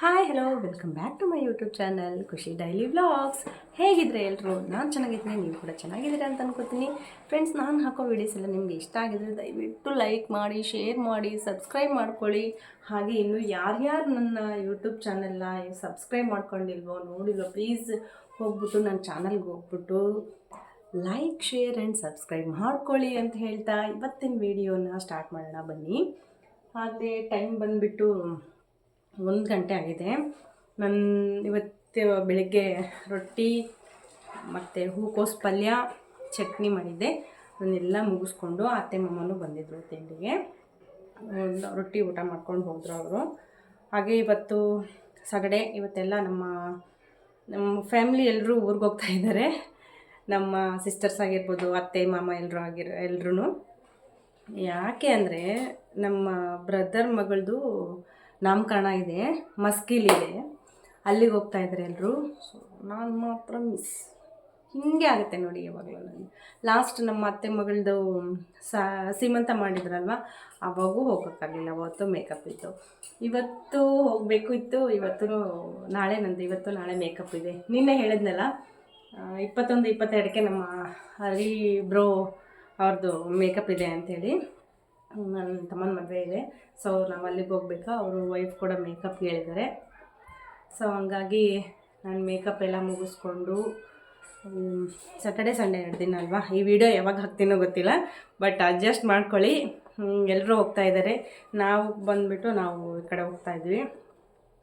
Hi hello welcome back to my YouTube channel Khushi daily vlogs ಹೇಗಿದ್ರೆ ಎಲ್ಲರೂ ನಾನು ಚೆನ್ನಾಗಿದ್ದೀನಿ, ನೀವು ಕೂಡ ಚೆನ್ನಾಗಿದ್ದೀರಾ ಅಂತ ಅನ್ಕೋತೀನಿ. ಫ್ರೆಂಡ್ಸ್ ನಾನು ಹಾಕೋ ವೀಡಿಯೋಸ್ ಎಲ್ಲ ನಿಮಗೆ ಇಷ್ಟ ಆಗಿದ್ರೆ ದಯವಿಟ್ಟು ಲೈಕ್ ಮಾಡಿ ಶೇರ್ ಮಾಡಿ ಸಬ್ಸ್ಕ್ರೈಬ್ ಮಾಡ್ಕೊಳ್ಳಿ. ಹಾಗೆ ಇನ್ನು ಯಾರ್ಯಾರು ನನ್ನ ಯೂಟ್ಯೂಬ್ ಚಾನಲ್ನ ಸಬ್ಸ್ಕ್ರೈಬ್ ಮಾಡ್ಕೊಂಡಿಲ್ವೋ ನೋಡಿಲ್ವೋ ಪ್ಲೀಸ್ ಹೋಗ್ಬಿಟ್ಟು ನನ್ನ ಚಾನಲ್ಗೆ ಹೋಗ್ಬಿಟ್ಟು ಲೈಕ್ ಶೇರ್ ಆ್ಯಂಡ್ ಸಬ್ಸ್ಕ್ರೈಬ್ ಮಾಡ್ಕೊಳ್ಳಿ ಅಂತ ಹೇಳ್ತಾ ಇವತ್ತಿನ ವಿಡಿಯೋನ ಸ್ಟಾರ್ಟ್ ಮಾಡೋಣ ಬನ್ನಿ. ಹಾಗೆ ಟೈಮ್ ಬಂದುಬಿಟ್ಟು ಒಂದು ಗಂಟೆ ಆಗಿದೆ. ನನ್ನ ಇವತ್ತು ಬೆಳಗ್ಗೆ ರೊಟ್ಟಿ ಮತ್ತು ಹೂಕೋಸು ಪಲ್ಯ, ಚಟ್ನಿ ಮಾಡಿದ್ದೆ. ಅದನ್ನೆಲ್ಲ ಮುಗಿಸ್ಕೊಂಡು ಅತ್ತೆ ಮಾಮನೂ ಬಂದಿದ್ದರು ತಿಂಡಿಗೆ. ರೊಟ್ಟಿ ಊಟ ಮಾಡ್ಕೊಂಡು ಹೋದರು ಅವರು. ಹಾಗೆ ಇವತ್ತು ಸಗಡೆ ಇವತ್ತೆಲ್ಲ ನಮ್ಮ ನಮ್ಮ ಫ್ಯಾಮ್ಲಿ ಎಲ್ಲರೂ ಊರಿಗೆ ಹೋಗ್ತಾ ಇದ್ದಾರೆ. ನಮ್ಮ ಸಿಸ್ಟರ್ಸ್ ಆಗಿರ್ಬೋದು, ಅತ್ತೆ, ಮಾಮ ಎಲ್ಲರೂ ಆಗಿರೋ ಎಲ್ಲರೂ ಯಾಕೆ ಅಂದರೆ ನಮ್ಮ ಬ್ರದರ್ ಮಗಳದು ನಾಮಕರಣ ಇದೆ ಮಸ್ಕಿಲಿದೆ ಅಲ್ಲಿಗೆ ಹೋಗ್ತಾ ಇದ್ದಾರೆ ಎಲ್ಲರೂ ಸೊ ನಾನು ಮಾತ್ರ ಮಿಸ್ ಹೀಗೆ ಆಗುತ್ತೆ ನೋಡಿ ಯಾವಾಗಲೂ ನನಗೆ ಲಾಸ್ಟ್ ನಮ್ಮ ಅತ್ತೆ ಮಗಳದು ಸಾ, ಸೀಮಂತ ಮಾಡಿದ್ರಲ್ವ? ಅವಾಗೂ ಹೋಗೋಕ್ಕಾಗಲಿಲ್ಲ, ಅವತ್ತು ಮೇಕಪ್ ಇತ್ತು. ಇವತ್ತು ಹೋಗಬೇಕು ಇತ್ತು, ಇವತ್ತು ನಾಳೆ ನಂದು, ಇವತ್ತು ನಾಳೆ ಮೇಕಪ್ ಇದೆ. ನಿನ್ನೆ ಹೇಳಿದ್ನಲ್ಲ ಇಪ್ಪತ್ತೊಂದು, ಇಪ್ಪತ್ತೆರಡಕ್ಕೆ ನಮ್ಮ ಹರಿ ಬ್ರೋ ಅವ್ರದ್ದು ಮೇಕಪ್ ಇದೆ ಅಂಥೇಳಿ ನನ್ನ ತಮ್ಮನ ಮದುವೆ ಇದೆ. ಸೊ ನಾವು ಅಲ್ಲಿಗೆ ಹೋಗ್ಬೇಕಾ? ಅವರು ವೈಫ್ ಕೂಡ ಮೇಕಪ್ ಹೇಳಿದ್ದಾರೆ ಸೊ ಹಂಗಾಗಿ ನಾನು ಮೇಕಪ್ ಎಲ್ಲ ಮುಗಿಸ್ಕೊಂಡು ಸ್ಯಾಟರ್ಡೆ ಸಂಡೇ ಎರಡು ಅಲ್ವಾ? ಈ ವಿಡಿಯೋ ಯಾವಾಗ ಹಾಕ್ತೀನೋ ಗೊತ್ತಿಲ್ಲ. ಬಟ್ ಅಡ್ಜಸ್ಟ್ ಮಾಡ್ಕೊಳ್ಳಿ. ಎಲ್ಲರೂ ಹೋಗ್ತಾ ಇದ್ದಾರೆ. ನಾವು ಬಂದುಬಿಟ್ಟು ನಾವು ಈ ಕಡೆ ಹೋಗ್ತಾ ಇದ್ವಿ.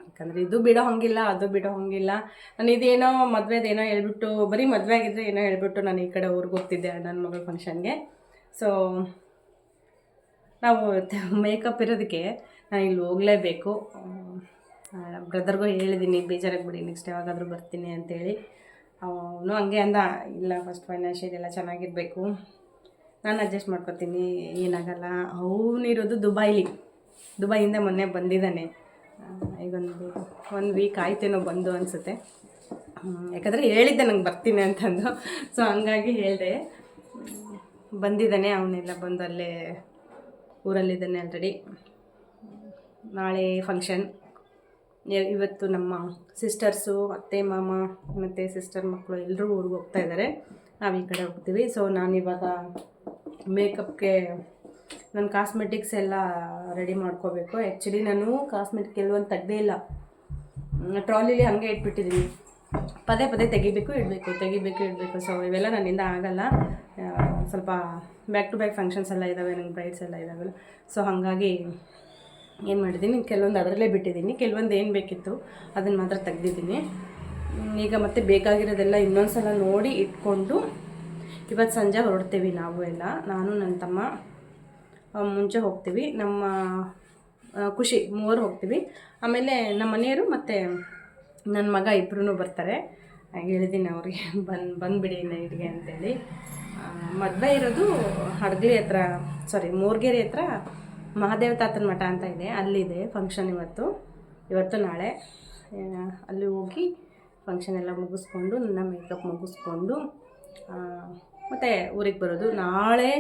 ಯಾಕಂದರೆ ಇದು ಬಿಡೋ ಹಂಗಿಲ್ಲ, ಅದು ಬಿಡೋ ಹಂಗಿಲ್ಲ. ನಾನು ಇದೇನೋ ಮದುವೆದೇನೋ ಹೇಳ್ಬಿಟ್ಟು, ಬರೀ ಮದುವೆ ಆಗಿದ್ರೆ ಏನೋ ಹೇಳ್ಬಿಟ್ಟು ನಾನು ಈ ಕಡೆ ಊರಿಗೆ ಹೋಗ್ತಿದ್ದೆ ನನ್ನ ಮಗಳ ಫಂಕ್ಷನ್ಗೆ ಸೊ ನಾವು ಮೇಕಪ್ ಇರೋದಕ್ಕೆ ನಾನು ಇಲ್ಲಿ ಹೋಗಲೇಬೇಕು. ಬ್ರದರ್ಗೂ ಹೇಳಿದ್ದೀನಿ ಬೇಜಾರಾಗಿ ಬಿಡಿ ನೆಕ್ಸ್ಟ್ ಯಾವಾಗಾದರೂ ಬರ್ತೀನಿ ಅಂತೇಳಿ. ಅವನು ಹಂಗೆ ಅಂದ, ಇಲ್ಲ ಫಸ್ಟ್ ಫೈನಾನ್ಷಿಯಲ್ ಎಲ್ಲ ಚೆನ್ನಾಗಿರಬೇಕು. ನಾನು ಅಡ್ಜಸ್ಟ್ ಮಾಡ್ಕೊತೀನಿ, ಏನಾಗಲ್ಲ. ಅವನಿರೋದು ದುಬೈಲಿ. ದುಬೈಯಿಂದ ಮೊನ್ನೆ ಬಂದಿದ್ದಾನೆ. ಈಗೊಂದು ಒಂದು ವೀಕ್ ಆಯ್ತೇನೋ ಬಂದು ಅನಿಸುತ್ತೆ. ಯಾಕಂದರೆ ಹೇಳಿದ್ದೆ ನಂಗೆ ಬರ್ತೀನಿ ಅಂತಂದು. ಸೊ ಹಂಗಾಗಿ ಹೇಳಿದೆ. ಬಂದಿದ್ದಾನೆ, ಅವನೆಲ್ಲ ಬಂದು ಅಲ್ಲೇ ಊರಲ್ಲಿದ್ದಾನೆ ಆಲ್ರೆಡಿ ನಾಳೆ ಫಂಕ್ಷನ್ ಇವತ್ತು ನಮ್ಮ ಸಿಸ್ಟರ್ಸು ಅತ್ತೆ, ಮಾಮ, ಮತ್ತು ಸಿಸ್ಟರ್ ಮಕ್ಕಳು ಎಲ್ಲರೂ ಊರಿಗೆ ಹೋಗ್ತಾ ಇದ್ದಾರೆ. ನಾವು ಈ ಕಡೆ ಹೋಗ್ತೀವಿ. ಸೊ ನಾನಿವಾಗ ಮೇಕಪ್ಗೆ ನನ್ನ ಕಾಸ್ಮೆಟಿಕ್ಸ್ ಎಲ್ಲ ರೆಡಿ ಮಾಡ್ಕೋಬೇಕು. ಆ್ಯಕ್ಚುಲಿ ನಾನು ಕಾಸ್ಮೆಟಿಕ್ ಕೆಲವೊಂದು ತೆಗ್ದೇ ಇಲ್ಲ. ಟ್ರಾಲಿಲಿ ಹಾಗೆ ಇಟ್ಬಿಟ್ಟಿದ್ದೀನಿ ಪದೇ ಪದೇ ತೆಗಿಬೇಕು, ಇಡಬೇಕು ತೆಗಿಬೇಕು, ಇಡಬೇಕು. ಸೊ ಇವೆಲ್ಲ ನನ್ನಿಂದ ಆಗಲ್ಲ. ಸ್ವಲ್ಪ ಬ್ಯಾಕ್ ಟು ಬ್ಯಾಕ್ ಫಂಕ್ಷನ್ಸ್ ಎಲ್ಲ ಇದ್ದಾವೆ ನಂಗೆ ಬ್ರೈಡ್ಸ್ ಎಲ್ಲ ಇದ್ದಾವಲ್ಲ ಸೊ ಹಾಗಾಗಿ ಏನು ಮಾಡಿದ್ದೀನಿ, ಕೆಲವೊಂದು ಅದರಲ್ಲೇ ಬಿಟ್ಟಿದ್ದೀನಿ. ಕೆಲವೊಂದು ಏನು ಬೇಕಿತ್ತು ಅದನ್ನು ಮಾತ್ರ ತೆಗ್ದಿದ್ದೀನಿ. ಈಗ ಮತ್ತೆ ಬೇಕಾಗಿರೋದೆಲ್ಲ ಇನ್ನೊಂದು ಸಲ ನೋಡಿ ಇಟ್ಕೊಂಡು ಇವತ್ತು ಸಂಜೆ ಹೊರಡ್ತೀವಿ ನಾವು ಎಲ್ಲ. ನಾನು ನನ್ನ ತಮ್ಮ ಮುಂಚೆ ಹೋಗ್ತೀವಿ. ನಮ್ಮ ಖುಷಿ, ಮೂವರು ಹೋಗ್ತೀವಿ. ಆಮೇಲೆ ನಮ್ಮ ಮನೆಯವರು ಮತ್ತು ನನ್ನ ಮಗ ಇಬ್ಬರೂ ಬರ್ತಾರೆ. ಹೇಳಿದ್ದೀನಿ ಅವ್ರಿಗೆ. ಬಂದು, ಬಂದುಬಿಡಿ ನೈಟ್ಗೆ ಅಂತೇಳಿ. ಮದುವೆ ಇರೋದು ಹಡಗಲಿ ಹತ್ರ ಸಾರಿ ಮೂರ್ಗೆರೆ ಹತ್ರ ಮಹಾದೇವ ತಾತನ ಮಠ ಅಂತ ಇದೆ. ಅಲ್ಲಿದೆ ಫಂಕ್ಷನ್ ಇವತ್ತು. ಇವತ್ತು ನಾಳೆ. ಅಲ್ಲಿ ಹೋಗಿ ಫಂಕ್ಷನ್ ಎಲ್ಲ ಮುಗಿಸ್ಕೊಂಡು, ನನ್ನ ಮೇಕಪ್ ಮುಗಿಸ್ಕೊಂಡು ಮತ್ತು ಊರಿಗೆ ಬರೋದು. ನಾಳೆ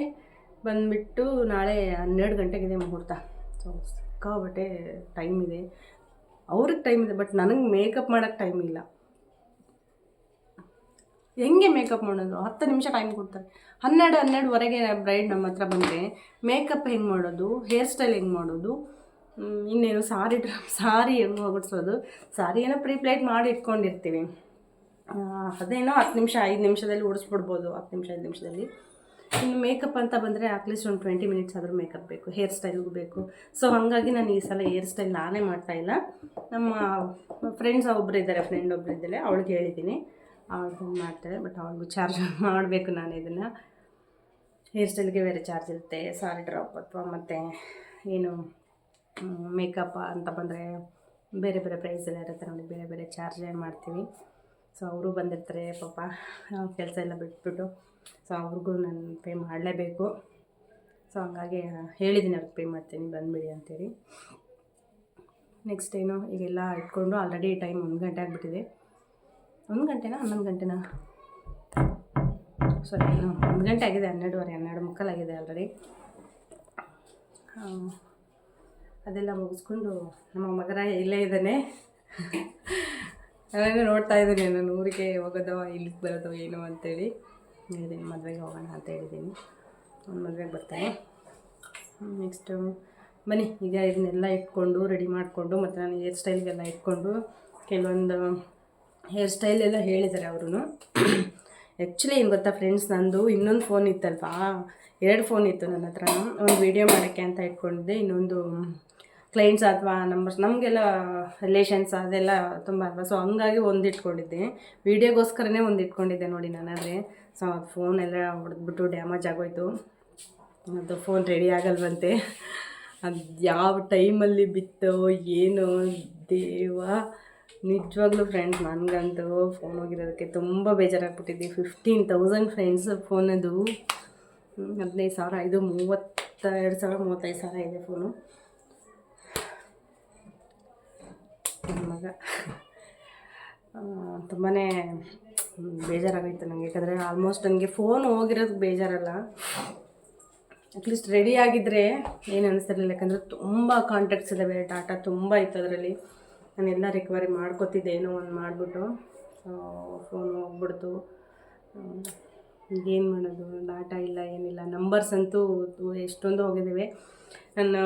ಬಂದುಬಿಟ್ಟು ನಾಳೆ ಹನ್ನೆರಡು ಗಂಟೆಗಿದೆ ಮುಹೂರ್ತ. ಸೊ ಸಿಕ್ಕಾಬಟ್ಟೆ ಟೈಮ್ ಇದೆ. ಅವ್ರಿಗೆ ಟೈಮ್ ಇದೆ ಬಟ್ ನನಗೆ ಮೇಕಪ್ ಮಾಡೋಕ್ಕೆ ಟೈಮ್ ಇಲ್ಲ. ಹೆಂಗೆ ಮೇಕಪ್ ಮಾಡೋದು? ಹತ್ತು ನಿಮಿಷ ಟೈಮ್ ಕೊಡ್ತಾರೆ. ಹನ್ನೆರಡು, ಹನ್ನೆರಡುವರೆಗೆ ಬ್ರೈಡ್ ನಮ್ಮ ಹತ್ರ ಬಂದರೆ ಮೇಕಪ್ ಹೆಂಗೆ ಮಾಡೋದು? ಹೇರ್ ಸ್ಟೈಲ್ ಹೆಂಗೆ ಮಾಡೋದು? ಇನ್ನೇನು ಸಾರಿ ಡ್ರ ಸಾರಿ ಹೆಂಗೆ ಹೊಗಡ್ಸೋದು ಸಾರಿ ಏನೋ ಪ್ರೀಪ್ಲೇಟ್ ಮಾಡಿ ಇಟ್ಕೊಂಡಿರ್ತೀವಿ. ಅದೇನೋ ಹತ್ತು ನಿಮಿಷ, ಐದು ನಿಮಿಷದಲ್ಲಿ ಉಡಿಸ್ಬಿಡ್ಬೋದು, ಹತ್ತು ನಿಮಿಷ, ಐದು ನಿಮಿಷದಲ್ಲಿ. ಇನ್ನು ಮೇಕಪ್ ಅಂತ ಬಂದರೆ ಅಟ್ಲೀಸ್ಟ್ ಒಂದು ಟ್ವೆಂಟಿ ಮಿನಿಟ್ಸ್ ಆದರೂ ಮೇಕಪ್ ಬೇಕು ಹೇರ್ ಸ್ಟೈಲ್ಗೂ ಬೇಕು. ಸೊ ಹಾಗಾಗಿ ನಾನು ಈ ಸಲ ಹೇರ್ ಸ್ಟೈಲ್ ನಾನೇ ಮಾಡ್ತಾಯಿಲ್ಲ ನಮ್ಮ ಫ್ರೆಂಡ್ಸ್ ಒಬ್ಬರು ಇದ್ದಾರೆ ಫ್ರೆಂಡ್ ಒಬ್ಬರು ಇದ್ದಾರೆ ಅವಳಿಗೆ ಹೇಳಿದ್ದೀನಿ. ಅವಳು ಮಾಡ್ತಾಳೆ ಬಟ್ ಅವಳಿಗೂ ಚಾರ್ಜ್ ಮಾಡಬೇಕು ನಾನು ಇದನ್ನು. ಹೇರ್ ಸ್ಟೈಲ್ಗೆ ಬೇರೆ ಚಾರ್ಜ್ ಇರುತ್ತೆ ಸಾರಿ ಡ್ರಾಪ್ ಅಥವಾ ಮತ್ತು ಏನು ಮೇಕಪ್ ಅಂತ ಬಂದರೆ ಬೇರೆ ಬೇರೆ ಪ್ರೈಸ್ ಎಲ್ಲ ಇರುತ್ತೆ ನೋಡಿ, ಬೇರೆ ಬೇರೆ ಚಾರ್ಜ್ ಮಾಡ್ತೀವಿ. ಸೊ ಅವರು ಬಂದಿರ್ತಾರೆ ಪಾಪ ಕೆಲಸ ಎಲ್ಲ ಬಿಟ್ಬಿಟ್ಟು. ಸೊ ಅವ್ರಿಗೂ ನಾನು ಪೇ ಮಾಡಲೇಬೇಕು. ಸೊ ಹಂಗಾಗಿ ಹೇಳಿದ್ದೀನಿ ಅವ್ರಿಗೆ ಪೇ ಮಾಡ್ತೀನಿ, ಬಂದುಬಿಡಿ ಅಂತೇಳಿ. ನೆಕ್ಸ್ಟ್ ಏನು, ಈಗೆಲ್ಲ ಇಟ್ಕೊಂಡು ಆಲ್ರೆಡಿ ಟೈಮ್ ಒಂದು ಗಂಟೆ ಆಗಿಬಿಟ್ಟಿದೆ. ಒಂದು ಗಂಟೆನಾ? ಹನ್ನೊಂದು ಗಂಟೆನಾ? ಸಾರಿ ಒಂದು ಗಂಟೆ ಆಗಿದೆ, ಹನ್ನೆರಡುವರೆ, ಹನ್ನೆರಡು ಮುಕ್ಕಾಲಾಗಿದೆ ಆಲ್ರೆಡಿ ಅದೆಲ್ಲ ಮುಗಿಸ್ಕೊಂಡು ನಮ್ಮ ಮಗರ ಇಲ್ಲೇ ಇದ್ದಾನೆ. ನಾನು ನೋಡ್ತಾ ಇದ್ದೀನಿ ನಾನು ಊರಿಗೆ ಹೋಗೋದೋ, ಇಲ್ಲಿಗೆ ಬರೋದೋ ಏನೋ ಅಂತೇಳಿ. ಹೇಳಿದ್ದೀನಿ ಮದುವೆಗೆ ಹೋಗೋಣ ಅಂತ ಹೇಳಿದ್ದೀನಿ ಅವ್ನು ಮದುವೆಗೆ ಬರ್ತಾನೆ. ನೆಕ್ಸ್ಟು ಬನ್ನಿ, ಈಗ ಇದನ್ನೆಲ್ಲ ಇಟ್ಕೊಂಡು ರೆಡಿ ಮಾಡಿಕೊಂಡು, ಮತ್ತು ನಾನು ಹೇರ್ ಸ್ಟೈಲ್ಗೆಲ್ಲ ಇಟ್ಕೊಂಡು, ಕೆಲವೊಂದು ಹೇರ್ ಸ್ಟೈಲ್ ಎಲ್ಲ ಹೇಳಿದ್ದಾರೆ ಅವರು ಆ್ಯಕ್ಚುಲಿ ಏನು ಗೊತ್ತಾ ಫ್ರೆಂಡ್ಸ್ ನಂದು ಇನ್ನೊಂದು ಫೋನ್ ಇತ್ತಲ್ವಾ? ಎರಡು ಫೋನ್ ಇತ್ತು ನನ್ನ ಹತ್ರ. ಒಂದು ವೀಡಿಯೋ ಮಾಡೋಕ್ಕೆ ಅಂತ ಇಟ್ಕೊಂಡಿದ್ದೆ, ಇನ್ನೊಂದು ಕ್ಲೈಂಟ್ಸ್ ಅಥವಾ ನಂಬರ್ಸ್ ನಮಗೆಲ್ಲ ರಿಲೇಷನ್ಸ್ ಅದೆಲ್ಲ ತುಂಬ ಅಲ್ವಾ? ಸೊ ಹಂಗಾಗಿ ಒಂದು ಇಟ್ಕೊಂಡಿದ್ದೆ ವೀಡಿಯೋಗೋಸ್ಕರನೇ ಒಂದು ಇಟ್ಕೊಂಡಿದ್ದೆ ನೋಡಿ ನಾನಾದರೆ. ಸೊ ಅದು ಫೋನ್ ಎಲ್ಲ ಹೊಡೆದ್ಬಿಟ್ಟು ಡ್ಯಾಮೇಜ್ ಆಗೋಯ್ತು. ಅದು ಫೋನ್ ರೆಡಿ ಆಗಲ್ವಂತೆ. ಅದು ಯಾವ ಟೈಮಲ್ಲಿ ಬಿತ್ತೋ, ಏನೋ ದೇವ ನಿಜವಾಗ್ಲೂ ಫ್ರೆಂಡ್ಸ್ ನನಗಂತೂ ಫೋನ್ ಹೋಗಿರೋದಕ್ಕೆ ತುಂಬ ಬೇಜಾರಾಗ್ಬಿಟ್ಟಿದ್ದೆ. ಫಿಫ್ಟೀನ್ ತೌಸಂಡ್ ಫ್ರೆಂಡ್ಸ್ ಫೋನದು ಹದಿನೈದು ಸಾವಿರ, ಇದು ಮೂವತ್ತೆರಡು ಸಾವಿರ, ಮೂವತ್ತೈದು ಸಾವಿರ ಇದೆ ಫೋನು ಮಗ. ತುಂಬಾ ಬೇಜಾರಾಗೋಯ್ತು ನನಗೆ ಯಾಕಂದರೆ ಆಲ್ಮೋಸ್ಟ್ ನನಗೆ ಫೋನ್ ಹೋಗಿರೋದು ಬೇಜಾರಲ್ಲ. ಅಟ್ಲೀಸ್ಟ್ ರೆಡಿ ಆಗಿದ್ದರೆ ಏನು ಅನಿಸ್ತಿರ್ಲಿಲ್ಲ. ಯಾಕಂದರೆ ತುಂಬ ಕಾಂಟ್ಯಾಕ್ಟ್ಸ್ ಇದ್ದಾವೆ ಡಾಟಾ ತುಂಬ ಇತ್ತು ಅದರಲ್ಲಿ. ನಾನೆಲ್ಲ ರಿಕವರಿ ಮಾಡ್ಕೊತಿದ್ದೆ, ಏನೋ ಒಂದು ಮಾಡಿಬಿಟ್ಟು. ಫೋನ್ ಹೋಗ್ಬಿಡ್ತು. ಏನು ಮಾಡೋದು? ಡಾಟಾ ಇಲ್ಲ, ಏನಿಲ್ಲ. ನಂಬರ್ಸ್ ಅಂತೂ ಎಷ್ಟೊಂದು ಹೋಗಿದ್ದೇವೆ ನಾನು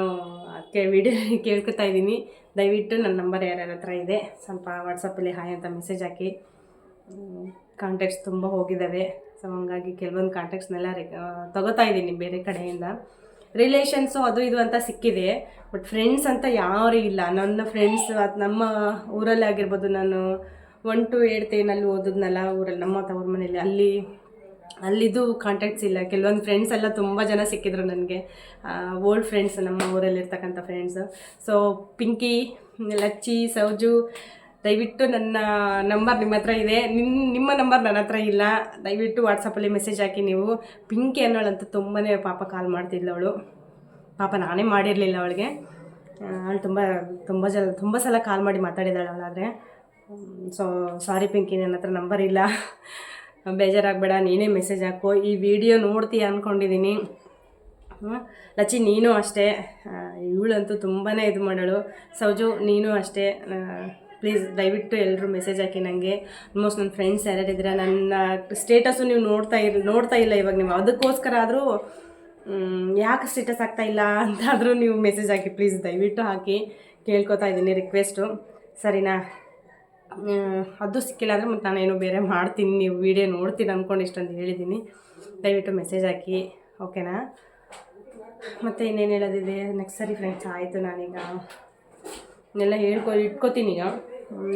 ಅದಕ್ಕೆ ವಿಡಿಯೋ ಕೇಳ್ಕೊತಾ ಇದ್ದೀನಿ. ದಯವಿಟ್ಟು ನನ್ನ ನಂಬರ್ ಯಾರ್ಯಾರ ಹತ್ರ ಇದೆ, ಸ್ವಲ್ಪ ವಾಟ್ಸಪ್ಪಲ್ಲಿ ಹಾಯ್ ಅಂತ ಮೆಸೇಜ್ ಹಾಕಿ. ಕಾಂಟ್ಯಾಕ್ಟ್ಸ್ ತುಂಬ ಹೋಗಿದ್ದಾವೆ ಸೊ ಹಂಗಾಗಿ ಕೆಲವೊಂದು ಕಾಂಟ್ಯಾಕ್ಟ್ಸ್ನೆಲ್ಲ ರೆ ತಗೋತಾ ಇದ್ದೀನಿ ಬೇರೆ ಕಡೆಯಿಂದ. ರಿಲೇಷನ್ಸು ಅದು ಇದು ಅಂತ ಸಿಕ್ಕಿದೆ. ಬಟ್ ಫ್ರೆಂಡ್ಸ್ ಅಂತ ಯಾರೂ ಇಲ್ಲ. ನನ್ನ ಫ್ರೆಂಡ್ಸ್ ಅದು ನಮ್ಮ ಊರಲ್ಲಿ ಆಗಿರ್ಬೋದು. ನಾನು ಒನ್ ಟು ಏಟ್ ಏನಲ್ಲಿ ಓದಿದ್ನಲ್ಲ ಊರಲ್ಲಿ, ನಮ್ಮ ತವ್ರ ಮನೇಲಿ ಅಲ್ಲಿ, ಅಲ್ಲಿದು ಕಾಂಟ್ಯಾಕ್ಟ್ಸ್ ಇಲ್ಲ. ಕೆಲವೊಂದು ಫ್ರೆಂಡ್ಸ್ ಎಲ್ಲ ತುಂಬ ಜನ ಸಿಕ್ಕಿದ್ರು ನನಗೆ. ಓಲ್ಡ್ ಫ್ರೆಂಡ್ಸ್ ನಮ್ಮ ಊರಲ್ಲಿರ್ತಕ್ಕಂಥ ಫ್ರೆಂಡ್ಸು ಸೊ ಪಿಂಕಿ ಲಚ್ಚಿ, ಸೌಜು ದಯವಿಟ್ಟು ನನ್ನ ನಂಬರ್ ನಿಮ್ಮ ಹತ್ರ ಇದೆ. ನಿಮ್ಮ ನಿಮ್ಮ ನಂಬರ್ ನನ್ನ ಹತ್ರ ಇಲ್ಲ. ದಯವಿಟ್ಟು ವಾಟ್ಸಪ್ಪಲ್ಲಿ ಮೆಸೇಜ್ ಹಾಕಿ ನೀವು. ಪಿಂಕಿ ಅನ್ನೋಳಂತೂ ತುಂಬಾ ಪಾಪ ಕಾಲ್ ಮಾಡ್ತಿದ್ಲು ಅವಳು. ಪಾಪ ನಾನೇ ಮಾಡಿರಲಿಲ್ಲ ಅವಳಿಗೆ. ಅವಳು ತುಂಬ ತುಂಬ ಜನ, ತುಂಬ ಸಲ ಕಾಲ್ ಮಾಡಿ ಮಾತಾಡಿದಾಳೆ ಅವಳಾದರೆ. ಸೊ ಸಾರಿ ಪಿಂಕಿ, ನನ್ನ ಹತ್ರ ನಂಬರ್ ಇಲ್ಲ. ಬೇಜಾರಾಗಬೇಡ, ನೀನೇ ಮೆಸೇಜ್ ಹಾಕು. ಈ ವಿಡಿಯೋ ನೋಡ್ತೀಯ ಅಂದ್ಕೊಂಡಿದ್ದೀನಿ ಲಚಿ ನೀನು ಅಷ್ಟೇ. ಇವಳಂತೂ ತುಂಬಾ ಇದು ಮಾಡೋಳು. ಸೌಜು, ನೀನು ಅಷ್ಟೇ. ಪ್ಲೀಸ್ ದಯವಿಟ್ಟು ಎಲ್ಲರೂ ಮೆಸೇಜ್ ಹಾಕಿ ನನಗೆ ಆಲ್ಮೋಸ್ಟ್ ನನ್ನ ಫ್ರೆಂಡ್ಸ್ ಯಾರ್ಯಾರಿದ್ರೆ ನನ್ನ ಸ್ಟೇಟಸ್ಸು ನೀವು ನೋಡ್ತಾ ಇರ್, ನೋಡ್ತಾ ಇಲ್ಲ ಇವಾಗ ನೀವು. ಅದಕ್ಕೋಸ್ಕರ ಆದರೂ ಯಾಕೆ ಸ್ಟೇಟಸ್ ಆಗ್ತಾ ಇಲ್ಲ ಅಂತಾದರೂ ನೀವು ಮೆಸೇಜ್ ಹಾಕಿ ಪ್ಲೀಸ್ ದಯವಿಟ್ಟು ಹಾಕಿ. ಕೇಳ್ಕೊತಾ ಇದ್ದೀನಿ ರಿಕ್ವೆಸ್ಟು ಸರಿನಾ? ಅದು ಸಿಕ್ಕಿಲ್ಲ ಅಂದರೆ ಮತ್ತು ನಾನೇನು ಬೇರೆ ಮಾಡ್ತೀನಿ, ನೀವು ವಿಡಿಯೋ ನೋಡ್ತೀನಿ ಅಂದ್ಕೊಂಡು ಇಷ್ಟೊಂದು ಹೇಳಿದ್ದೀನಿ. ದಯವಿಟ್ಟು ಮೆಸೇಜ್ ಹಾಕಿ ಓಕೆನಾ ಮತ್ತು ಇನ್ನೇನು ಹೇಳೋದಿದೆ? ನೆಕ್ಸ್ಟ್ ಸರಿ ಫ್ರೆಂಡ್ಸ್ ಆಯಿತು ನಾನೀಗ. ಎಲ್ಲ ಹೇಳ್ಕೊ ಇಟ್ಕೋತೀನಿ. ಈಗ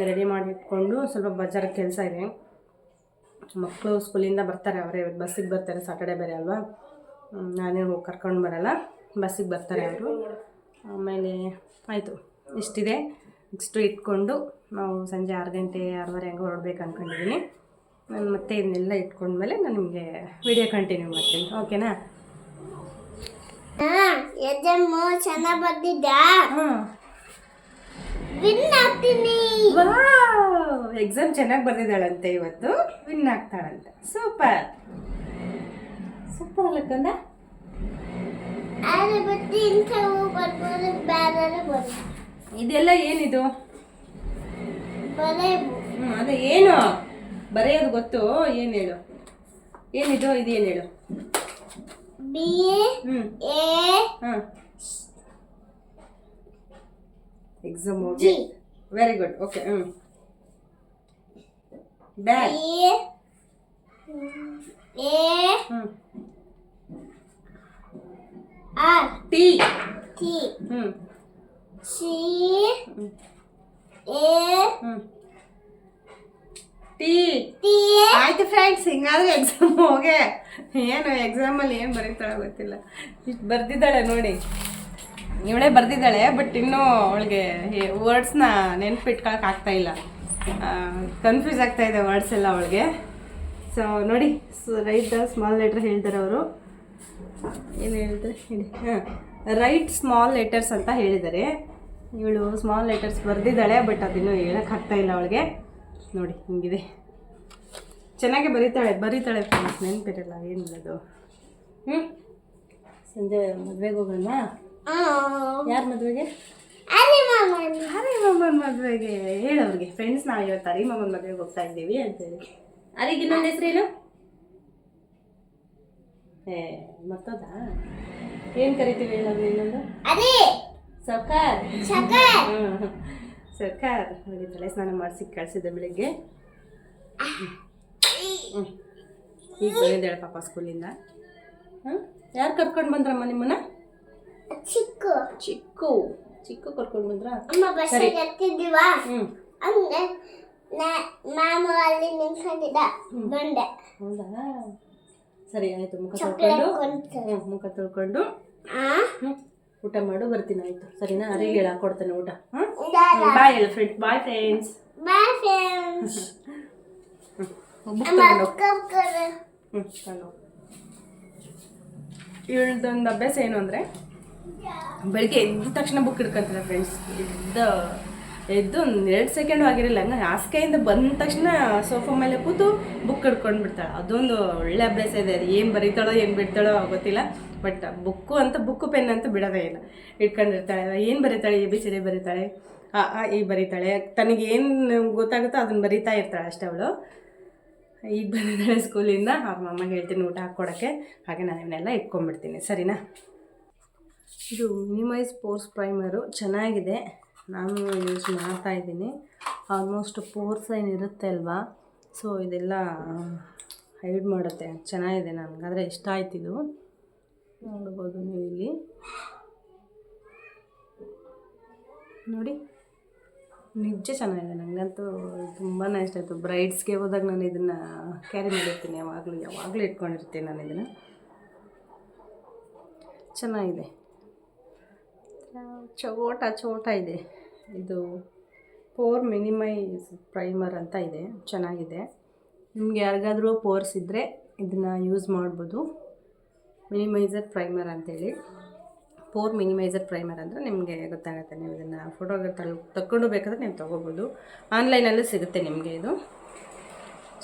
ರೆಡಿ ಮಾಡಿ ಇಟ್ಕೊಂಡು ಸ್ವಲ್ಪ ಬಜಾರ್ ಕೆಲಸ ಇದೆ. ಮಕ್ಕಳು ಸ್ಕೂಲಿಂದ ಬರ್ತಾರೆ ಅವರೇ. ಬಸ್ಸಿಗೆ ಬರ್ತಾರೆ ಸಾಟರ್ಡೆ ಬೇರೆ ಅಲ್ವಾ? ನಾನೇ ಹೋಗಿ ಕರ್ಕೊಂಡು ಬರಲ್ಲ. ಬಸ್ಸಿಗೆ ಬರ್ತಾರೆ ಅವರು. ಆಮೇಲೆ ಆಯಿತು. ಇಷ್ಟಿದೆ. ನೆಕ್ಸ್ಟು ಇಟ್ಕೊಂಡು ನಾವು ಸಂಜೆ ಆರು ಗಂಟೆ ಆರೂವರೆ ಹಂಗೆ ಹೊರಡ್ಬೇಕು ಅಂದ್ಕೊಂಡಿದ್ದೀನಿ ನಾನು ಮತ್ತೆ ಇದನ್ನೆಲ್ಲ ಇಟ್ಕೊಂಡ್ಮೇಲೆ ನಾನು ನಿಮಗೆ ವಿಡಿಯೋ ಕಂಟಿನ್ಯೂ ಮಾಡ್ತೀನಿ. ಓಕೆನಾ ಚೆನ್ನಾಗಿ ಬರ್ತಿದ್ದ ಹಾಂ. ವಿನ್ ಆಗ್ತೀನಿ. ಎಕ್ಸಾಮ್ ಚೆನ್ನಾಗಿ ಬರ್ದಿದ್ದಾಳಂತೆ ಇವತ್ತು. ವಿನ್ ಆಗ್ತಾಳಂತೆ. ಸೂಪರ್ ಸೂಪರ್ ಅಲ್ಲ ಕಂದ? ಇದೆಲ್ಲ ಏನಿದು? ಅದೇ ಏನು? ಬರೆಯೋದು ಗೊತ್ತು. ಏನು ಹೇಳು? ಏನಿದು? ಇದು ಏನು ಹೇಳು? ಬಿ ಎ ಎಕ್ಸಾಮ್ ಹೋಗಿ ವೆರಿ ಗುಡ್ ಓಕೆ ಹ್ಞೂ ಬ್ಯಾಗ್ ಹ್ಞೂ ಟಿ ಟಿ ಹ್ಞೂ ಸಿ ಎ ಹ್ಞೂ ಟಿ ಟಿ ಆಯ್ತು ಫ್ರೆಂಡ್ಸ್ ಹಿಂಗಾದ್ರೆ ಎಕ್ಸಾಮ್ ಹೋಗೆ. ಏನು ಎಕ್ಸಾಮಲ್ಲಿ ಏನು ಬರೀತಾಳೆ ಗೊತ್ತಿಲ್ಲ. ಇಷ್ಟು ಬರ್ದಿದ್ದಾಳೆ ನೋಡಿ. ಇವಳೇ ಬರ್ದಿದ್ದಾಳೆ ಬಟ್ ಇನ್ನೂ ಅವಳಿಗೆ ವರ್ಡ್ಸ್ನ ನೆನ್ಪಿಟ್ಕೊಳಕ್ ಆಗ್ತಾ ಇಲ್ಲ. ಕನ್ಫ್ಯೂಸ್ ಆಗ್ತಾ ಇದೆ ವರ್ಡ್ಸ್ ಎಲ್ಲ ಅವಳಿಗೆ. ಸೊ ನೋಡಿ ರೈಟ್ ಸ್ಮಾಲ್ ಲೆಟರ್ ಹೇಳ್ತಾರೆ ಅವರು. ಏನು ಹೇಳ್ತಾರೆ ಹೇಳಿ. ಹಾಂ ರೈಟ್ ಸ್ಮಾಲ್ ಲೆಟರ್ಸ್ ಅಂತ ಹೇಳಿದ್ದಾರೆ. ಇವಳು ಸ್ಮಾಲ್ ಲೆಟರ್ಸ್ ಬರೆದಿದ್ದಾಳೆ ಬಟ್ ಅದಿನ್ನು ಹೇಳಕ್ ಆಗ್ತಾ ಇಲ್ಲ ಅವಳಿಗೆ. ನೋಡಿ, ಹಿಂಗಿದೆ. ಚೆನ್ನಾಗಿ ಬರೀತಾಳೆ ಬರೀತಾಳೆ ಫ್ರೆಂಡ್ಸ್ ನೆನಪಿರಲ್ಲ ಏನು ಮಾಡೋದು ಹ್ಞೂ ಸಂಜೆ ಮದುವೆಗೆ ಹೋಗೋಣ ಯಾರ ಮದುವೆಗೆ? ಮಾಮನ್. ಹರಿ ಮಮ್ಮನ ಮದುವೆಗೆ. ಹೇಳವ್ರಿಗೆ ಫ್ರೆಂಡ್ಸ್ ನಾವು ಇವತ್ತು ಹರಿ ಮದುವೆಗೆ ಹೋಗ್ತಾ ಇದ್ದೀವಿ ಅಂತೇಳಿ ಅರಿಗೆ ಇನ್ನೊಂದು ಹೆಸರೇನು ಏ ಮತ್ತದಾ? ಏನು ಕರಿತೀವಿ ಹೇಳೋದು ಇನ್ನೊಂದು? ಅರೆ ಸೌಕಾರ್. ಸಕರ್. ಸೌಕಾರ್. ಅವ್ರಿಗೆ ತಲೆ ಸ್ನಾನ ಮಾಡಿಸಿ ಕಳಿಸಿದ್ದೆ ಬೆಳಿಗ್ಗೆ. ಈಗ ಬಂದಿದ್ದಾಳೆ ಪಾಪ ಸ್ಕೂಲಿಂದ ಹಾಂ ಯಾರು ಕರ್ಕೊಂಡು ಬಂದ್ರಮ್ಮ ನಿಮ್ಮನ್ನ? ಚಿಕ್ಕು. ಚಿಕ್ಕು. ಚಿಕ್ಕು ಕರ್ಕೊಂಡು ಬಂದ್ರ? ಅಮ್ಮ ಬಸ್ ಎತ್ತಿದ್ದೀವಾ ಹ್ಞೂ ಹಂಗೆ ಮಾಮ ಅಲ್ಲಿ ನಿಂತ್ಕೊಂಡಿದ್ದ ಬಂದೆ. ಹೌದಾ? ಸರಿ ಆಯ್ತು. ಮುಖ ತೊಳ್ಕೊಂಡು. ಮುಖ ತೊಳ್ಕೊಂಡು. ಊಟ ಮಾಡು ಬರ್ತೀನಿ ಆಯ್ತು. ಸರಿನಾ? ಅರಿಗೆ ಹೇಳ ಕೊಡ್ತೇನೆ ಊಟ. ಬಾಯ್ ಎಲ್ಲ friends bye friends bye friends ಇವಳದೊಂದು ಅಭ್ಯಾಸ ಏನು ಅಂದರೆ ಬೆಳಿಗ್ಗೆ ಎದ್ದ ತಕ್ಷಣ ಬುಕ್ ಹಿಡ್ಕೊಂತಾರೆ ಫ್ರೆಂಡ್ಸ್ ಎದ್ದ, ಎದ್ದು ಒಂದು ಎರಡು ಸೆಕೆಂಡು ಆಗಿರಲಿಲ್ಲ ಹಂಗೆ ಹಾಸಿಗೆಯಿಂದ ಬಂದ ತಕ್ಷಣ ಸೋಫಾ ಮೇಲೆ ಕೂತು ಬುಕ್ ಹಿಡ್ಕೊಂಡು ಬಿಡ್ತಾಳೆ. ಅದೊಂದು ಒಳ್ಳೆ ಅಭ್ಯಾಸ ಇದೆ. ಅದು ಏನು ಬರೀತಾಳೋ, ಏನು ಬಿಡ್ತಾಳೋ ಗೊತ್ತಿಲ್ಲ. ಬಟ್ ಬುಕ್ಕು ಅಂತ ಬುಕ್ಕು ಪೆನ್ ಅಂತ ಬಿಡೋದೇ ಇಲ್ಲ. ಇಟ್ಕೊಂಡಿರ್ತಾಳೆ ಏನು ಬರೀತಾಳೆ? ಎ, ಬಿ, ಸಿ, ಡಿ ಬರೀತಾಳೆ. ಆ ಆ, ಈ ಬರೀತಾಳೆ. ತನಗೇನು ಗೊತ್ತಾಗುತ್ತೋ ಅದನ್ನು ಬರೀತಾ ಇರ್ತಾಳೆ ಅಷ್ಟೇ ಅವಳು. ಈಗ ಬಂದಿದ್ದಾಳೆ ಸ್ಕೂಲಿಂದ ಅವ್ರ ಅಮ್ಮಗೆ ಹೇಳ್ತೀನಿ ಊಟ ಹಾಕ್ಕೊಡೋಕ್ಕೆ. ಹಾಗೆ ನಾನು ಇವನ್ನೆಲ್ಲ ಇಟ್ಕೊಂಡ್ಬಿಡ್ತೀನಿ. ಸರಿನಾ? ಇದು ಮಿನಿಮೈಸ್ ಪೋರ್ಸ್ ಪ್ರೈಮರು. ಚೆನ್ನಾಗಿದೆ. ನಾನು ಯೂಸ್ ಮಾಡ್ತಾ ಇದ್ದೀನಿ. ಆಲ್ಮೋಸ್ಟ್ ಪೋರ್ಸ್ ಏನಿರುತ್ತೆ ಅಲ್ವಾ? ಸೊ, ಇದೆಲ್ಲ ಹೈಡ್ ಮಾಡುತ್ತೆ. ಚೆನ್ನಾಗಿದೆ ನನಗಾದರೆ. ಇಷ್ಟ ಆಯ್ತು ಇದು. ನೋಡ್ಬೋದು ನೀವು ಇಲ್ಲಿ ನೋಡಿ. ನಿಜ ಚೆನ್ನಾಗಿದೆ. ನನಗಂತೂ ತುಂಬಾ ಇಷ್ಟ ಆಯಿತು. ಬ್ರೈಡ್ಸ್ಗೆ ಹೋದಾಗ ನಾನು ಇದನ್ನು ಕ್ಯಾರಿ ಮಾಡಿರ್ತೀನಿ. ಯಾವಾಗಲೂ ಯಾವಾಗಲೂ ಇಟ್ಕೊಂಡಿರ್ತೀನಿ ನಾನು ಇದನ್ನು. ಚೆನ್ನಾಗಿದೆ. ಚೋಟ ಚೋಟ ಇದೆ. ಇದು ಪೋರ್ ಮಿನಿಮೈಸ್ ಪ್ರೈಮರ್ ಅಂತ ಇದೆ. ಚೆನ್ನಾಗಿದೆ. ನಿಮ್ಗೆ ಯಾರಿಗಾದರೂ ಪೋರ್ಸ್ ಇದ್ದರೆ ಇದನ್ನು ಯೂಸ್ ಮಾಡ್ಬೋದು. ಮಿನಿಮೈಸರ್ ಪ್ರೈಮರ್ ಅಂತೇಳಿ. ಪೋರ್ ಮಿನಿಮೈಸರ್ ಪ್ರೈಮರ್ ಅಂದರೆ ನಿಮಗೆ ಗೊತ್ತಾಗುತ್ತೆ. ನೀವು ಇದನ್ನು ಫೋಟೋಗೆ ತಲ್ ತಗೊಂಡು ಬೇಕಾದ್ರೆ ನೀವು ತೊಗೋಬೋದು. ಆನ್ಲೈನಲ್ಲೂ ಸಿಗುತ್ತೆ ನಿಮಗೆ ಇದು.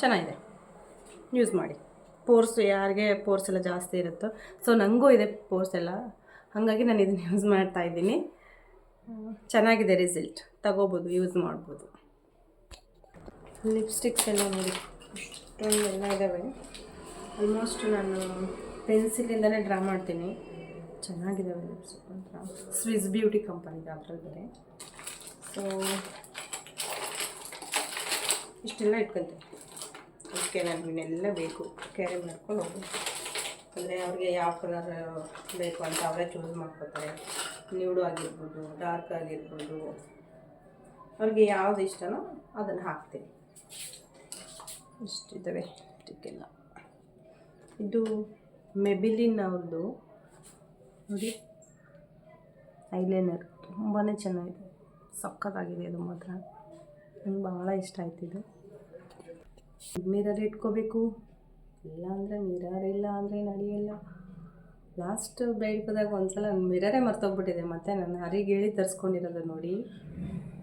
ಚೆನ್ನಾಗಿದೆ. ಯೂಸ್ ಮಾಡಿ. ಪೋರ್ಸ್ ಯಾರಿಗೆ ಪೋರ್ಸ್ ಎಲ್ಲ ಜಾಸ್ತಿ ಇರುತ್ತೋ. ಸೊ ನನಗೂ ಇದೆ ಪೋರ್ಸ್ ಎಲ್ಲ. ಹಾಗಾಗಿ ನಾನು ಇದನ್ನು ಯೂಸ್ ಮಾಡ್ತಾ ಇದ್ದೀನಿ. ಚೆನ್ನಾಗಿದೆ ರಿಸಲ್ಟ್ ತಗೋಬೋದು ಯೂಸ್ ಮಾಡ್ಬೋದು. ಲಿಪ್ಸ್ಟಿಕ್ಸ್ ಎಲ್ಲ ನೋಡಿ ಇಷ್ಟೊಂದೆಲ್ಲ ಇದ್ದಾವೆ ಆಲ್ಮೋಸ್ಟ್ ನಾನು ಪೆನ್ಸಿಲಿಂದನೇ ಡ್ರಾ ಮಾಡ್ತೀನಿ. ಚೆನ್ನಾಗಿದ್ದಾವೆ ಲಿಪ್ಸ್ಟಿಕ್ ಅಂತ ಸ್ವಿಸ್ ಬ್ಯೂಟಿ ಕಂಪನಿದು ಅದರಲ್ಲಿದೆ. ಸೊ ಇಷ್ಟೆಲ್ಲ ಇಟ್ಕೊಳ್ತೀನಿ ಓಕೆ ನಾನು ಇನ್ನೆಲ್ಲ ಬೇಕು. ಕ್ಯಾರಿ ಮಾಡ್ಕೊಂಡು ಹೋಗ್ಬೇಕು ಅಂದರೆ ಅವ್ರಿಗೆ ಯಾವ ಕಲರ್ ಬೇಕು ಅಂತ ಅವರೇ ಚೂಸ್ ಮಾಡ್ಕೊತಾರೆ. ನ್ಯೂಡು ಆಗಿರ್ಬೋದು ಡಾರ್ಕ್ ಆಗಿರ್ಬೋದು. ಅವ್ರಿಗೆ ಯಾವ್ದು ಇಷ್ಟನೋ ಅದನ್ನು ಹಾಕ್ತೀನಿ. ಇಷ್ಟಿದ್ದಾವೆ ಟಿಕ್ಕೆಲ್ಲ ಇದು ಮೆಬಿಲಿನ್ ಅವ್ರದ್ದು ನೋಡಿ ಐಲೈನರ್ ತುಂಬಾ ಚೆನ್ನಾಗಿದೆ. ಸಕ್ಕತ್ತಾಗಿದೆ ಅದು ಮಾತ್ರ. ನಂಗೆ ಭಾಳ ಇಷ್ಟ ಆಯ್ತು ಇದು. ಮಿರರ್ ಇಟ್ಕೋಬೇಕು. ಇಲ್ಲ ಅಂದರೆ ಮಿರರ್ ಇಲ್ಲ ಅಂದರೆ ನಡೆಯಲ್ಲ. ಲಾಸ್ಟ್ ಬೇಡ್ಕೋದಾಗ ಒಂದು ಸಲ ಮಿರರೇ ಮರ್ತೋಗ್ಬಿಟ್ಟಿದೆ ಮತ್ತೆ ನಾನು ಹರಿಗೆ ಹೇಳಿ ತರಿಸ್ಕೊಂಡಿರೋದು ನೋಡಿ.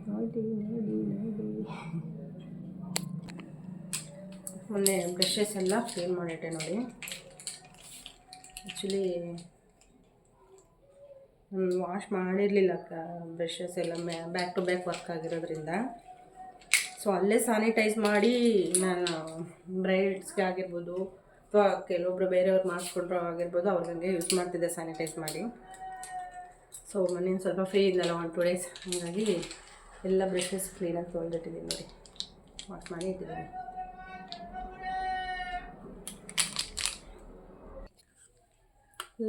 ನೋಡಿ ನೋಡಿ ನೋಡಿ. ಮೊನ್ನೆ ಬ್ರಷಸ್ ಎಲ್ಲ ಕ್ಲೀನ್ ಮಾಡಿಟ್ಟೆ ನೋಡಿ. ಆ್ಯಕ್ಚುಲಿ ವಾಶ್ ಮಾಡಿರಲಿಲ್ಲ ಬ್ರಷಸ್ ಎಲ್ಲ ಬ್ಯಾಕ್ ಟು ಬ್ಯಾಕ್ ವರ್ಕ್ ಆಗಿರೋದ್ರಿಂದ. ಸೊ ಅಲ್ಲೇ ಸ್ಯಾನಿಟೈಸ್ ಮಾಡಿ ನಾನು ಬ್ರೈಡ್ಸ್ಗೆ ಆಗಿರ್ಬೋದು ಅಥವಾ ಕೆಲವೊಬ್ರು ಬೇರೆಯವ್ರು ಮಾಡಿಸ್ಕೊಂಡ್ರು ಆಗಿರ್ಬೋದು ಅವ್ರಿಗೆ ಯೂಸ್ ಮಾಡ್ತಿದ್ದೆ ಸ್ಯಾನಿಟೈಸ್ ಮಾಡಿ. ಸೊ ಮನೇನು ಸ್ವಲ್ಪ ಫ್ರೀ ಇದ್ದಲ್ಲ ಒನ್ ಟು ಡೇಸ್ ಹಾಗಾಗಿ ಎಲ್ಲ ಬ್ರಷಸ್ ಕ್ಲೀನಾಗಿ ತೊಳೆದಿಟ್ಟಿದ್ದೀನಿ ನೋಡಿ. ವಾಶ್ ಮಾಡಿ ಇಟ್ಟಿದ್ದೀನಿ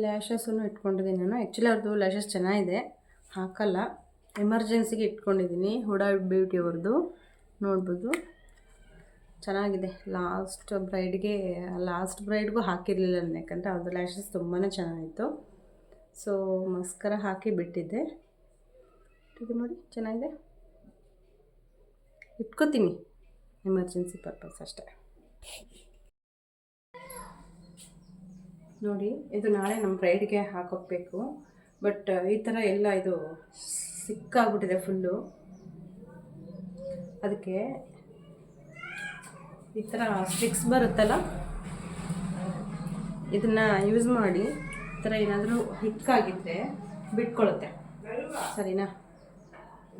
ಲ್ಯಾಶಸ್ಸನ್ನು ಇಟ್ಕೊಂಡಿದ್ದೀನಿ ನಾನು. ಆ್ಯಕ್ಚುಲಿ ಅವ್ರದ್ದು ಲ್ಯಾಶಸ್ ಚೆನ್ನಾಗಿದೆ. ಹಾಕಲ್ಲ. ಎಮರ್ಜೆನ್ಸಿಗೆ ಇಟ್ಕೊಂಡಿದ್ದೀನಿ ಹುಡಾ ಬ್ಯೂಟಿ ಅವ್ರದ್ದು ನೋಡ್ಬೋದು. ಚೆನ್ನಾಗಿದೆ. ಲಾಸ್ಟ್ ಬ್ರೈಡ್ಗೆ, ಲಾಸ್ಟ್ ಬ್ರೈಡ್ಗೂ ಹಾಕಿರಲಿಲ್ಲ ನಾನು ಯಾಕಂದರೆ ಅವ್ರದ್ದು ಲ್ಯಾಶಸ್ ತುಂಬಾ ಚೆನ್ನಾಗಿತ್ತು. ಸೊ, ಮಸ್ಕರ ಹಾಕಿ ಬಿಟ್ಟಿದ್ದೆ. ಇದು ನೋಡಿ, ಚೆನ್ನಾಗಿದೆ. ಇಟ್ಕೋತೀನಿ. ಎಮರ್ಜೆನ್ಸಿ ಪರ್ಪಸ್ ಅಷ್ಟೇ. ನೋಡಿ, ಇದು ನಾಳೆ ನಮ್ಮ ಬ್ರೈಡ್ಗೆ ಹಾಕೋಬೇಕು ಬಟ್ ಈ ಥರ ಎಲ್ಲ ಇದು ಸಿಕ್ಕಾಗ್ಬಿಟ್ಟಿದೆ ಫುಲ್ಲು. ಅದಕ್ಕೆ ಈ ಥರ ಸ್ಟಿಕ್ಸ್ ಬರುತ್ತಲ್ಲ, ಇದನ್ನು ಯೂಸ್ ಮಾಡಿ ಈ ಥರ ಏನಾದರೂ ಹಿಕ್ಕಾಗಿದ್ದರೆ ಬಿಟ್ಕೊಳ್ಳುತ್ತೆ ಸರಿನಾ?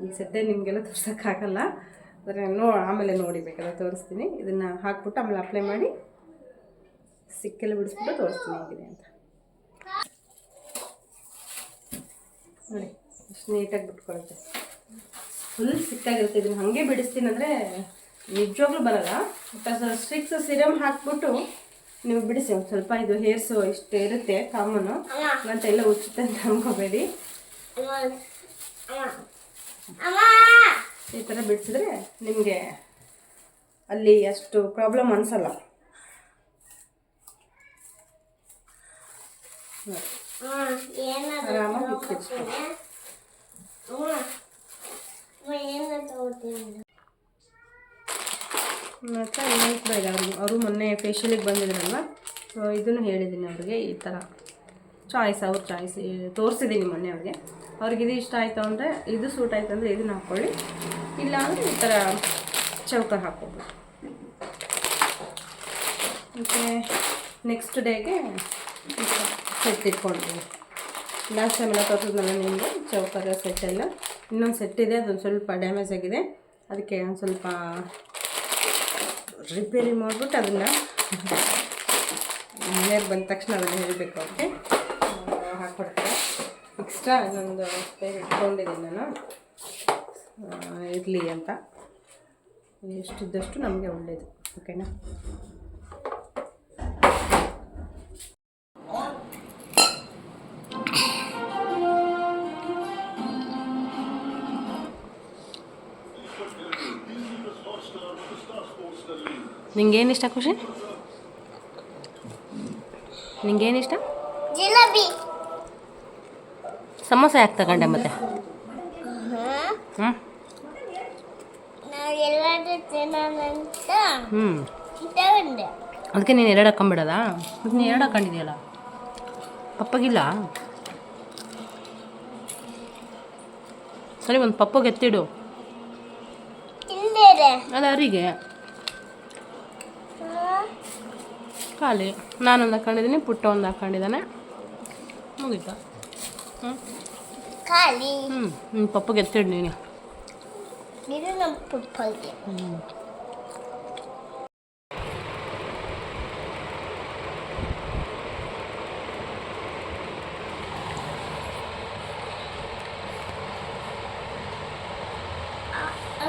ಈ ಸದ್ಯ ನಿಮಗೆಲ್ಲ ತೋರ್ಸೋಕ್ಕಾಗಲ್ಲ. ಆದರೆ ನೋ, ಆಮೇಲೆ ನೋಡಿ ಬೇಕಾದ್ರೆ ತೋರಿಸ್ತೀನಿ. ಇದನ್ನು ಹಾಕ್ಬಿಟ್ಟು ಆಮೇಲೆ ಅಪ್ಲೈ ಮಾಡಿ ಸಿಕ್ಕೆಲ್ಲ ಬಿಡಿಸ್ಬಿಟ್ಟು ತೋರಿಸ್ತೀನಿ ಹೇಗಿದೆ ಅಂತ. ನೋಡಿ ಎಷ್ಟು ನೀಟಾಗಿ ಬಿಟ್ಕೊಳುತ್ತೆ. ಫುಲ್ ಸಿಕ್ಕಾಗಿರುತ್ತೆ ಇದನ್ನು ಹಾಗೆ ಬಿಡಿಸ್ತೀನಿ ಅಂದರೆ ನಿಜವಾಗ್ಲೂ ಬರಲ್ಲ. ಬಟ್ ಸ್ಟ್ರಿಕ್ಸ್ ಸಿರಮ್ ಹಾಕ್ಬಿಟ್ಟು ನೀವು ಬಿಡಿಸಿ ಒಂದು ಸ್ವಲ್ಪ ಇದು ಹೇರ್ಸು ಇಷ್ಟು ಇರುತ್ತೆ ಕಾಮನು ಮತ್ತೆ ಎಲ್ಲ ಉಚಿತ ಅಂತ ಅನ್ಕೋಬೇಡಿ. ಈ ಥರ ಬಿಡಿಸಿದ್ರೆ ನಿಮಗೆ ಅಲ್ಲಿ ಅಷ್ಟು ಪ್ರಾಬ್ಲಮ್ ಅನಿಸಲ್ಲ. ಆರಾಮಾಗಿ ಬಿಚ್ಚಿಸ್ಕೊ. ಅಮ್ಮ ಅಮ್ಮ ಏನಾದ್ರು ತಗೋತೀನಿ ಮತ್ತು ಇನ್ನೊಂದು ಇದೆ. ಅವ್ರಿಗೆ ಅವರು ಮೊನ್ನೆ ಫೇಶಿಯಲಿಗೆ ಬಂದಿದ್ರಲ್ವ? ಇದನ್ನು ಹೇಳಿದ್ದೀನಿ ಅವ್ರಿಗೆ ಈ ಥರ ಚಾಯ್ಸ್ ಅವ್ರ ಚಾಯ್ಸ್ ತೋರಿಸಿದ್ದೀನಿ ಮೊನ್ನೆ ಅವ್ರಿಗೆ. ಅವ್ರಿಗೆ ಇದು ಇಷ್ಟ ಆಯಿತು ಅಂದರೆ, ಇದು ಸೂಟ್ ಆಯಿತು ಅಂದರೆ ಇದನ್ನ ಹಾಕ್ಕೊಳ್ಳಿ ಇಲ್ಲ ಅಂದರೆ ಈ ಥರ ಚೌಕ ಹಾಕ್ಕೊಬೋದು. ಮತ್ತು ನೆಕ್ಸ್ಟ್ ಡೇಗೆ ಸೆಟ್ ಇಟ್ಕೊಂಡಿದ್ದೀನಿ ಲಾಸ್ಟ್ ಟೈಮ್ ಎಲ್ಲ ತೋರಿಸಿದ್ನಲ್ಲ ನಿಮಗೆ ಚೌಕದ ಸೆಟ್ಟೆಲ್ಲ ಇನ್ನೊಂದು ಸೆಟ್ ಇದೆ, ಅದೊಂದು ಸ್ವಲ್ಪ ಡ್ಯಾಮೇಜ್ ಆಗಿದೆ. ಅದಕ್ಕೆ ಒಂದು ಸ್ವಲ್ಪ ರಿಪೇರಿ ಮಾಡಿಬಿಟ್ಟು ಅದನ್ನು ಮನೆಗೆ ಬಂದ ತಕ್ಷಣ ಅದನ್ನು ಹೇಳಬೇಕು ಅವ್ರಿಗೆ. ಹಾಕ್ಕೊಡ್ತಾರೆ ಎಕ್ಸ್ಟ್ರಾ ಇನ್ನೊಂದು ಇಟ್ಕೊಂಡಿದ್ದೀನಿ ನಾನು. ಇರಲಿ ಅಂತ. ಎಷ್ಟಿದ್ದಷ್ಟು ನಮಗೆ ಒಳ್ಳೆಯದು ಓಕೆನಾ ನಿಂಗೇನು ಇಷ್ಟ ಖುಷಿ? ನಿಂಗೇನು ಇಷ್ಟ? ಜಿಲೇಬಿ. ಸಮೋಸ ಯಾಕೆ ತಗೊಂಡೆ ಮತ್ತೆ? ಹ್ಞೂ ಅದಕ್ಕೆ ನೀನು ಎರಡು ಹಾಕೊಂಬಿಡೋದಾ? ಮತ್ತೆ ನೀನು ಎರಡು ಹಾಕೊಂಡಿದೆಯಲ್ಲ? ಪಪ್ಪಗಿಲ್ಲ? ಸರಿ ಒಂದು ಪಪ್ಪಗೆ ಎತ್ತಿಡು ಅದ ಅರಿಗೆ ಖಾಲಿ. ನಾನೊಂದು ಹಾಕೊಂಡಿದ್ದೀನಿ ಪುಟ್ಟ ಒಂದು ಹಾಕೊಂಡಿದ್ದಾನೆ ಮುಗೀತ? ಹ್ಞೂ ಖಾಲಿ. ಹ್ಞೂ ನಿಮ್ಮ ಪಪ್ಪಗೆ ಎತ್ತಿಡು ನೀನು. ಇದು ನಮ್ಮ ಪುಪ್ಪಗೆ ಹ್ಞೂ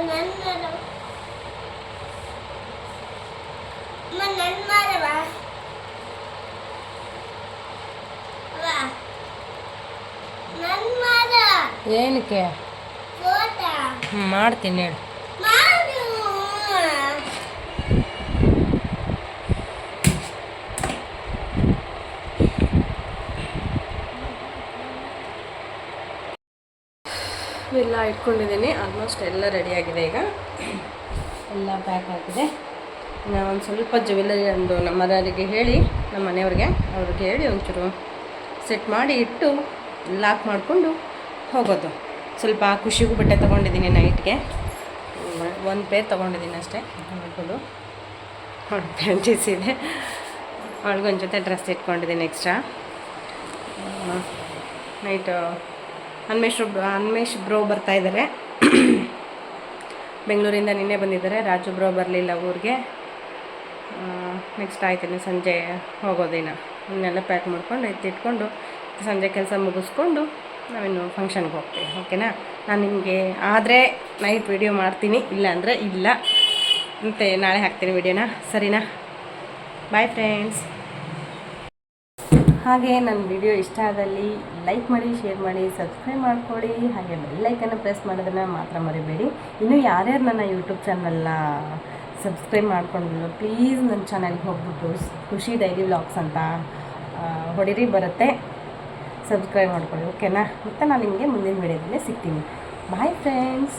ನನ್ನ ಅಮ್ಮ ನನ್ನ ಮಾಡವ ನನ್ನ ಮಾಡ ಏನಕ್ಕೆ? ಮಾಡ್ತೀನಿ ಹೇಳು. ಎಲ್ಲ ಇಟ್ಕೊಂಡಿದ್ದೀನಿ. ಆಲ್ಮೋಸ್ಟ್ ಎಲ್ಲ ರೆಡಿಯಾಗಿದೆ ಈಗ. ಎಲ್ಲ ಪ್ಯಾಕ್ ಆಗಿದೆ. ಒಂದು ಸ್ವಲ್ಪ ಜುವೆಲ್ಲರಿ ಒಂದು ನಮ್ಮ ಹೇಳಿ, ನಮ್ಮ ಮನೆಯವ್ರಿಗೆ. ಅವ್ರಿಗೆ ಹೇಳಿ ಒಂಚೂರು ಸೆಟ್ ಮಾಡಿ ಇಟ್ಟು ಲಾಕ್ ಮಾಡಿಕೊಂಡು ಹೋಗೋದು. ಸ್ವಲ್ಪ ಖುಷಿಗೂ ಬಟ್ಟೆ ತೊಗೊಂಡಿದ್ದೀನಿ ನೈಟ್ಗೆ. ಒಂದು ಪೇರ್ ತೊಗೊಂಡಿದ್ದೀನಿ ಅಷ್ಟೇ. ನೋಡ್ಬೋದು ಪ್ಯಾಂಟೀಸ್ ಇದೆ. ಅವಳಿಗೊಂದು ಜೊತೆ ಡ್ರೆಸ್ ಇಟ್ಕೊಂಡಿದ್ದೀನಿ extra night Anmesh Anmesh bro ಬರ್ತಾ ಇದ್ದಾರೆ ಬೆಂಗಳೂರಿಂದ ನಿನ್ನೆ ಬಂದಿದ್ದಾರೆ. ರಾಜು ಬ್ರೋ ಬರಲಿಲ್ಲ ಊರಿಗೆ. ನೆಕ್ಸ್ಟ್ ಆಯ್ತೀನಿ ಸಂಜೆ ಹೋಗೋದಿನ. ಇನ್ನೆಲ್ಲ ಪ್ಯಾಕ್ ಮಾಡ್ಕೊಂಡು ಎತ್ತಿಟ್ಕೊಂಡು ಸಂಜೆ ಕೆಲಸ ಮುಗಿಸ್ಕೊಂಡು ನಾವಿನ್ನು ಫಂಕ್ಷನ್ಗೆ ಹೋಗ್ತೀವಿ, ಓಕೆನಾ? ನಾನು ನಿಮಗೆ ಆದರೆ ನೈಟ್ ವಿಡಿಯೋ ಮಾಡ್ತೀನಿ ಇಲ್ಲ ಅಂದರೆ ಇಲ್ಲ. ಮತ್ತೆ ನಾಳೆ ಹಾಕ್ತೀನಿ ವಿಡಿಯೋನ ಸರಿನಾ? ಬಾಯ್ ಫ್ರೆಂಡ್ಸ್ ಹಾಗೆ ನನ್ನ ವಿಡಿಯೋ ಇಷ್ಟ ಆದಲ್ಲಿ ಲೈಕ್ ಮಾಡಿ ಶೇರ್ ಮಾಡಿ ಸಬ್ಸ್ಕ್ರೈಬ್ ಮಾಡ್ಕೊಳ್ಳಿ ಹಾಗೆ ಬೆಲ್ಲೈಕನ್ನು ಪ್ರೆಸ್ ಮಾಡೋದನ್ನು ಮಾತ್ರ ಮರಿಬೇಡಿ. ಇನ್ನು ಯಾರ್ಯಾರು ನನ್ನ ಯೂಟ್ಯೂಬ್ ಚಾನಲ್ನ ಸಬ್ಸ್ಕ್ರೈಬ್ ಮಾಡ್ಕೊಂಡಿಲ್ಲ ಪ್ಲೀಸ್ ನನ್ನ ಚಾನಲ್ಗೆ ಹೋಗ್ಬಿಟ್ಟು ಖುಷಿ ಡೈಲಿ ವ್ಲಾಗ್ಸ್ ಅಂತ ಹೊಡಿರಿ ಬರುತ್ತೆ. ಸಬ್ಸ್ಕ್ರೈಬ್ ಮಾಡ್ಕೊಳ್ಳಿ ಓಕೆನಾ ಮತ್ತು ನಾನು ನಿಮಗೆ ಮುಂದಿನ ವಿಡಿಯೋದಲ್ಲೇ ಸಿಗ್ತೀನಿ. Bye friends